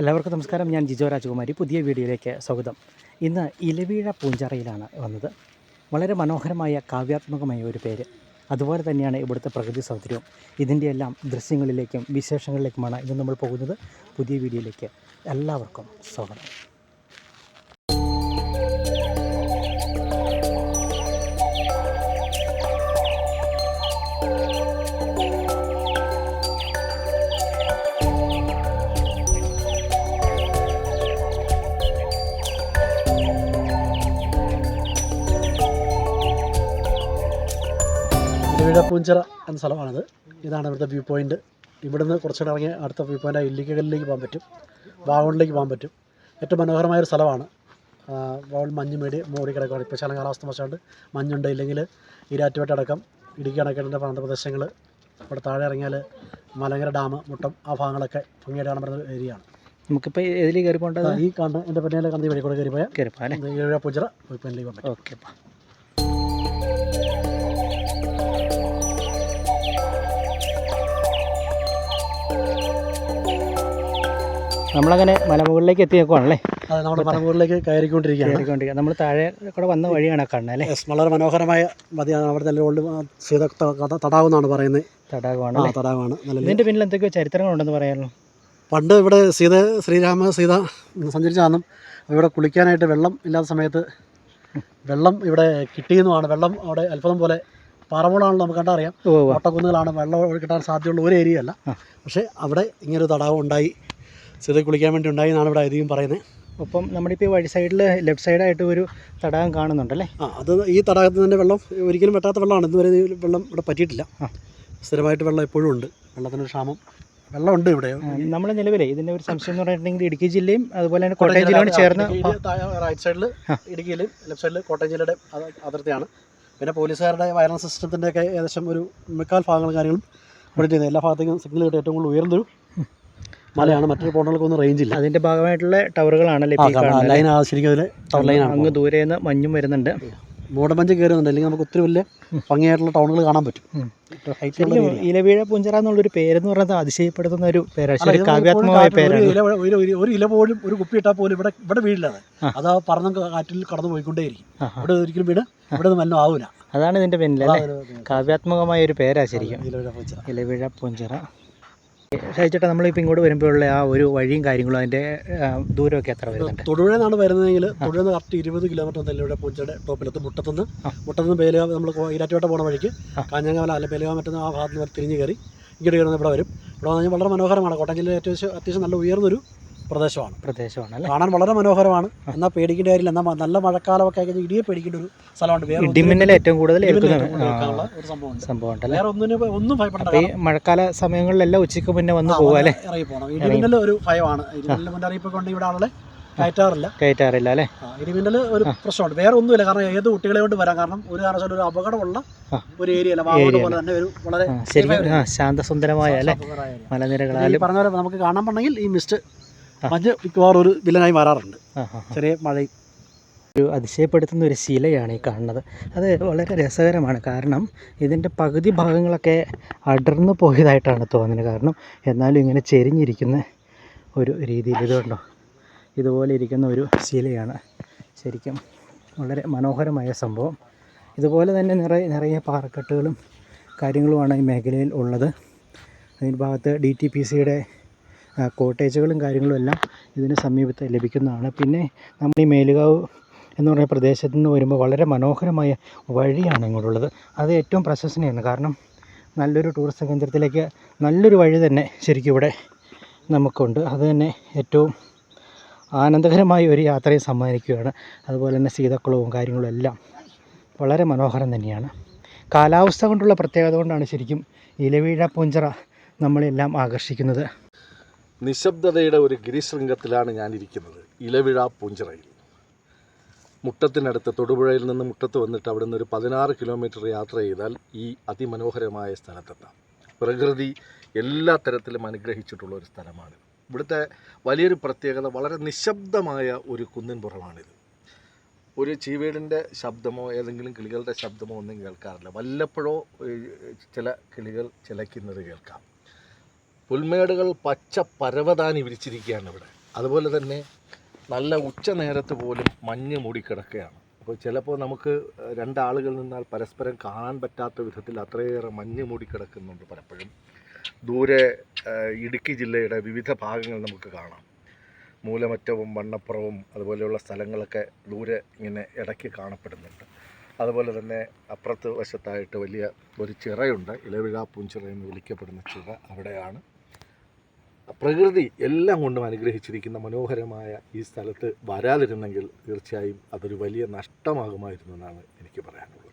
എല്ലാവർക്കും നമസ്കാരം. ഞാൻ ജിജോ രാജകുമാരി. പുതിയ വീഡിയോയിലേക്ക് സ്വാഗതം. ഇന്ന് ഇലവീഴ പൂഞ്ചാറയിലാണ് വന്നത്. വളരെ മനോഹരമായ കാവ്യാത്മകമായ ഒരു പേര്. അതുപോലെ തന്നെയാണ് ഇവിടുത്തെ പ്രകൃതി സൗന്ദര്യവും. ഇതിന്റെ എല്ലാം ദൃശ്യങ്ങളിലേക്കും വിശേഷങ്ങളിലേക്കുമാണ് ഇന്ന് നമ്മൾ പോകുന്നത്. പുതിയ വീഡിയോയിലേക്ക് എല്ലാവർക്കും സ്വാഗതം. ഇലവിഴപ്പൂഞ്ചിറ എന്ന സ്ഥലമാണിത്. ഇതാണ് ഇവിടുത്തെ വ്യൂ പോയിന്റ് ഇവിടുന്ന് കുറച്ചുകൂടെ ഇറങ്ങി അടുത്ത വ്യൂ പോയിന്റ് ഇല്ലിക്കകലിലേക്ക് പോകാൻ പറ്റും. വാഗോണിലേക്ക് പോകാൻ പറ്റും. ഏറ്റവും മനോഹരമായ ഒരു സ്ഥലമാണ്. ആ, വാഗമൺ മഞ്ഞ് മേടി മൂടി കിടക്കുകയാണ് ഇപ്പോൾ ശാലം കാലാവസ്ഥ മോശമുണ്ട് മഞ്ഞുണ്ട്. ഇല്ലെങ്കിൽ ഇരാറ്റുവേട്ടടക്കം ഇടുക്കി അണക്കെട്ടിന്റെ പ്രാന്തപ്രദേശങ്ങൾ ഇവിടെ താഴെ ഇറങ്ങിയാൽ മലങ്കര ഡാം മുട്ടം ആ ഭാഗങ്ങളൊക്കെ ഭംഗിയായിട്ട് കാണാൻ പറ്റുന്ന ഏരിയയാണ് നമുക്കിപ്പോൾ ഇതിൽ കയറി പോകേണ്ടത്? ഈ കണ്ട എന്റെ പിന്നെ കണ്ടി വഴി കൂടെ കയറി പോയാൽ കയറി പോയാൽ ഇലവിഴപ്പൂഞ്ചിറ പോയി പിന്നിലേക്ക് പോകാൻ പറ്റും. ഓക്കെ നമ്മളങ്ങനെ മലമുകളിലേക്ക് എത്തി നോക്കുവാണല്ലേ അതെ നമ്മുടെ മലമുകളിലേക്ക് കയറിക്കൊണ്ടിരിക്കുകയാണ്. കയറിക്കൊണ്ടിരിക്കുക. നമ്മൾ താഴെ കൂടെ വന്ന വഴിയാണ് കാണുന്നത് അല്ലേ? വളരെ മനോഹരമായ മതിയാണ് അവിടുത്തെ ഓൾഡ് സീത തടാകം എന്നാണ് പറയുന്നത്. തടാകമാണ് തടാകമാണ്. നല്ല ഇതിന്റെ പിന്നിൽ എന്തൊക്കെയോ ചരിത്രങ്ങളുണ്ടെന്ന് പറയാമല്ലോ. പണ്ട് ഇവിടെ സീത ശ്രീരാമ സീത സഞ്ചരിച്ചാന്നും ഇവിടെ കുളിക്കാനായിട്ട് വെള്ളം ഇല്ലാത്ത സമയത്ത് വെള്ളം ഇവിടെ കിട്ടിയെന്നുമാണ്. വെള്ളം അവിടെ അത്ഭുതം പോലെ പാറമൂളാണല്ലോ നമുക്ക് കണ്ടറിയാം. ഓട്ടക്കുന്നുകളാണ് വെള്ളം കിട്ടാൻ സാധ്യതയുള്ള ഒരു ഏരിയ അല്ല പക്ഷേ അവിടെ ഇങ്ങനൊരു തടാകം ഉണ്ടായി. സീത കുളിക്കാൻ വേണ്ടി ഉണ്ടായി എന്നാണ് ഇവിടെ അധികം പറയുന്നത്. ഒപ്പം നമ്മുടെ ഇപ്പോൾ വഴി സൈഡിൽ ലെഫ്റ്റ് സൈഡായിട്ട് ഒരു തടാകം കാണുന്നുണ്ടല്ലേ? ആ അത് ഈ തടാകത്തിൽ തന്നെ വെള്ളം ഒരിക്കലും വെട്ടാത്ത വെള്ളമാണ്. ഇതുവരെ ഈ വെള്ളം ഇവിടെ പറ്റിയിട്ടില്ല. ആ. സ്ഥിരമായിട്ട് വെള്ളം എപ്പോഴും ഉണ്ട്. വെള്ളത്തിനൊരു ക്ഷാമം. വെള്ളമുണ്ട് ഇവിടെ. നമ്മൾ നിലവിലെ ഇതിന്റെ ഒരു സംശയം എന്ന് പറഞ്ഞിട്ടുണ്ടെങ്കിൽ ഇടുക്കി ജില്ലയും അതുപോലെ തന്നെ കോട്ടയം ജില്ലയോട് ചേർന്ന് റൈറ്റ് സൈഡിൽ ഇടുക്കിയിൽ ഇടുക്കിയിലും ലെഫ്റ്റ് സൈഡിൽ കോട്ടയം ജില്ലയുടെ അതിർത്തിയാണ്. പിന്നെ പോലീസുകാരുടെ വയർലെസ് സിസ്റ്റത്തിന്റെ ഒക്കെ ഏകദേശം ഒരു മുക്കാൽ ഭാഗങ്ങളും കാര്യങ്ങളും ഇവിടെ ചെയ്യുന്നത് എല്ലാ ഭാഗത്തേക്കും സിഗ്നൽ കിട്ടി ഏറ്റവും കൂടുതൽ ഉയർന്നൊരു മലയാണ്. മറ്റൊരു പോണ്ടുകൾക്കൊന്നും റേഞ്ച് ഇല്ല. അതിന്റെ ഭാഗമായിട്ടുള്ള ടവറുകളാണല്ലേ ലൈൻ ശരിക്കും അതിൽ ടവർ ലൈനാണ് അങ്ങ് ദൂരെ നിന്ന് മഞ്ഞും വരുന്നുണ്ട്. മൂടമഞ്ച് കയറുന്നുണ്ട്. അല്ലെങ്കിൽ നമുക്ക് ഒത്തിരി വലിയ ഭംഗിയായിട്ടുള്ള ടൗണുകൾ കാണാൻ പറ്റും. ഇലവീഴ പുഞ്ചറ എന്നുള്ളൊരു പേരെന്ന് പറയുന്നത് അതിശയപ്പെടുത്തുന്ന ഒരു പേരാണ് കാവ്യാത്മകമായ പേരാണ്. ഒരു ഇല പോലും ഒരു കുപ്പി ഇട്ടാൽ പോലും ഇവിടെ ഇവിടെ വീഴില്ല അത് ആ. പറഞ്ഞ കാറ്റിൽ കടന്നു പോയിക്കൊണ്ടേയിരിക്കും. ഇവിടെ ഒരിക്കലും വീട് ഇവിടെ നിന്ന് മല്ലോ ആവൂല. അതാണ് ഇതിന്റെ പിന്നിൽ അല്ലേ? കാവ്യാത്മകമായ ഒരു പേരാ ശരിക്കും. ഇലവീഴ പുഞ്ചറ. ഷായിച്ചേട്ടാ നമ്മളിപ്പോൾ ഇങ്ങോട്ട് വരുമ്പോഴുള്ള ആ ഒരു വഴിയും കാര്യങ്ങളും അതിന്റെ ദൂരമൊക്കെ എത്ര വരുന്നുണ്ട്? തൊടുപുഴ നിന്നാണ് വരുന്നതെങ്കിൽ തൊടുപുഴ നിന്ന് കറക്റ്റ് ഇരുപത് കിലോമീറ്റർ നെല്ലിയുടെ പൂച്ചയുടെ ടോപ്പിലെത്തും മുട്ടത്തുനിന്ന്. മുട്ടത്തുനിന്ന് ബേലുകാവ് നമ്മൾ ഈരാറ്റുപേട്ട പോണ വഴിക്ക്. കാഞ്ഞങ്ങാവല കാഞ്ഞങ്ങാല അല്ല ബേലുകാവ് മറ്റുന്ന ആ ഭാഗത്ത് നിന്ന് തിരിഞ്ഞ് കയറി ഇങ്ങോട്ട് കയറുന്ന ഇവിടെ വരും. ഇവിടെ വന്നു വളരെ മനോഹരമാണ്. കോട്ടയം ജില്ലയിൽ അത്യാവശ്യം അത്യാവശ്യം നല്ല ഉയർന്നൊരു പ്രദേശമാണ്. പ്രദേശമാണ് കാണാൻ വളരെ മനോഹരമാണ്. എന്നാൽ പേടിക്കേണ്ട കാര്യമില്ല. എന്നാൽ നല്ല മഴക്കാലമൊക്കെ കഴിഞ്ഞാൽ ഇടിയെ പേടിക്കേണ്ട ഒരു സ്ഥലമാണ്. വേറെ ഇടിമിന്നൽ ഏറ്റവും കൂടുതൽ ഒരു സംഭവം വേറെ ഒന്നിനും ഒന്നും ഭയപ്പെടേണ്ട മഴക്കാല സമയങ്ങളിലെല്ലാം ഉച്ചയ്ക്ക് മുന്നേ വന്ന് പോകാല്ലേ ഇറങ്ങി പോകണം ഇടിമിന്നൽ ഒരു ഭയമാണ്. ഇടിമിന്നൽ മുന്നറിയിപ്പ് കൊണ്ട് ഇവിടെ ആളെ കയറ്റാറില്ല. കയറ്റാറില്ല അല്ലേ? ഇടിമിന്നൽ ഒരു പ്രശ്നമുണ്ട്. വേറെ ഒന്നുമില്ല. കാരണം ഏത് കുട്ടികളെ കൊണ്ട് വരാം. കാരണം ഒരു കാരണവശാലും ഒരു അപകടമുള്ള ഒരു ഏരിയ അല്ല. വാഗോട് പോലെ തന്നെ ഒരു വളരെ ശാന്തസുന്ദരമായ അല്ലേ? മലനിരകളാലും പറഞ്ഞ പോലെ നമുക്ക് കാണാൻ പറ്റണമെങ്കിൽ ഈ മിസ്റ്റ്. മഞ്ഞ് മിക്കവാറും ഒരു വില്ലനായി മാറാറുണ്ട്. ചെറിയ മഴയും ഒരു അതിശയപ്പെടുത്തുന്ന ഒരു ശിലയാണ് ഈ കാണുന്നത്. അത് വളരെ രസകരമാണ്. കാരണം ഇതിന്റെ പകുതി ഭാഗങ്ങളൊക്കെ അടർന്നു പോയതായിട്ടാണ് തോന്നുന്നത്. കാരണം എന്നാലും ഇങ്ങനെ ചെരിഞ്ഞിരിക്കുന്ന ഒരു രീതിയിൽ ഇതുണ്ടോ ഇതുപോലെ ഇരിക്കുന്ന ഒരു ശിലയാണ്. ശരിക്കും വളരെ മനോഹരമായ സംഭവം. ഇതുപോലെ തന്നെ നിറയെ നിറയെ പാറക്കെട്ടുകളും കാര്യങ്ങളുമാണ് ഈ മേഖലയിൽ ഉള്ളത്. അതിന് ഭാഗത്ത് ഡി ടി പി സിയുടെ കോട്ടേജുകളും കാര്യങ്ങളും എല്ലാം ഇതിന് സമീപത്ത് ലഭിക്കുന്നതാണ്. പിന്നെ നമ്മൾ ഈ മേലുകാവ് എന്ന് പറയുന്ന പ്രദേശത്ത് നിന്ന് വരുമ്പോൾ വളരെ മനോഹരമായ വഴിയാണ് ഇങ്ങോട്ടുള്ളത്. അത് ഏറ്റവും പ്രശസ്തനെയാണ്. കാരണം നല്ലൊരു ടൂറിസ്റ്റ് കേന്ദ്രത്തിലേക്ക് നല്ലൊരു വഴി തന്നെ ശരിക്കും ഇവിടെ നമുക്കുണ്ട്. അത് തന്നെ ഏറ്റവും ആനന്ദകരമായ ഒരു യാത്രയെ സമ്മാനിക്കുകയാണ്. അതുപോലെ തന്നെ സീതക്കുളവും കാര്യങ്ങളും എല്ലാം വളരെ മനോഹരം തന്നെയാണ്. കാലാവസ്ഥ കൊണ്ടുള്ള പ്രത്യേകത കൊണ്ടാണ് ശരിക്കും ഇലവീഴ പൂഞ്ചിറ നമ്മളെല്ലാം ആകർഷിക്കുന്നത്. നിശബ്ദതയുടെ ഒരു ഗിരിശൃംഗത്തിലാണ് ഞാനിരിക്കുന്നത്. ഇലവിഴ പൂഞ്ചിറയിൽ. മുട്ടത്തിനടുത്ത് തൊടുപുഴയിൽ നിന്ന് മുട്ടത്ത് വന്നിട്ട് അവിടുന്ന് ഒരു പതിനാറ് കിലോമീറ്റർ യാത്ര ചെയ്താൽ ഈ അതിമനോഹരമായ സ്ഥലത്തെത്താം. പ്രകൃതി എല്ലാ തരത്തിലും അനുഗ്രഹിച്ചിട്ടുള്ള ഒരു സ്ഥലമാണ്. ഇവിടുത്തെ വലിയൊരു പ്രത്യേകത വളരെ നിശബ്ദമായ ഒരു കുന്നിൻ പുറമാണിത്. ഒരു ചീവേടിന്റെ ശബ്ദമോ ഏതെങ്കിലും കിളികളുടെ ശബ്ദമോ ഒന്നും കേൾക്കാറില്ല. വല്ലപ്പോഴോ ചില കിളികൾ ചിലയ്ക്കുന്നത് കേൾക്കാം. പുൽമേടുകൾ പച്ച പരവതാനി വിരിച്ചിരിക്കുകയാണ് ഇവിടെ. അതുപോലെ തന്നെ നല്ല ഉച്ച നേരത്ത് പോലും മഞ്ഞ് മൂടിക്കിടക്കുകയാണ് അപ്പോൾ ചിലപ്പോൾ നമുക്ക് രണ്ടാളുകൾ നിന്നാൽ പരസ്പരം കാണാൻ പറ്റാത്ത വിധത്തിൽ അത്രയേറെ മഞ്ഞ് മൂടിക്കിടക്കുന്നുണ്ട് പലപ്പോഴും. ദൂരെ ഇടുക്കി ജില്ലയുടെ വിവിധ ഭാഗങ്ങൾ നമുക്ക് കാണാം. മൂലമറ്റവും വണ്ണപ്പുറവും അതുപോലെയുള്ള സ്ഥലങ്ങളൊക്കെ ദൂരെ ഇങ്ങനെ ഇടയ്ക്ക് കാണപ്പെടുന്നുണ്ട്. അതുപോലെ തന്നെ അപ്പുറത്ത് വശത്തായിട്ട് വലിയ ഒരു ചിറയുണ്ട്. ഇലവിഴാപ്പൂഞ്ചിറ പൂഞ്ചിറ എന്ന് വിളിക്കപ്പെടുന്ന ചിറ അവിടെയാണ്. പ്രകൃതി എല്ലാം കൊണ്ടും അനുഗ്രഹിച്ചിരിക്കുന്ന മനോഹരമായ ഈ സ്ഥലത്ത് വരാതിരുന്നെങ്കിൽ തീർച്ചയായും അതൊരു വലിയ നഷ്ടമാകുമായിരുന്നു എന്നാണ് എനിക്ക് പറയാനുള്ളത്.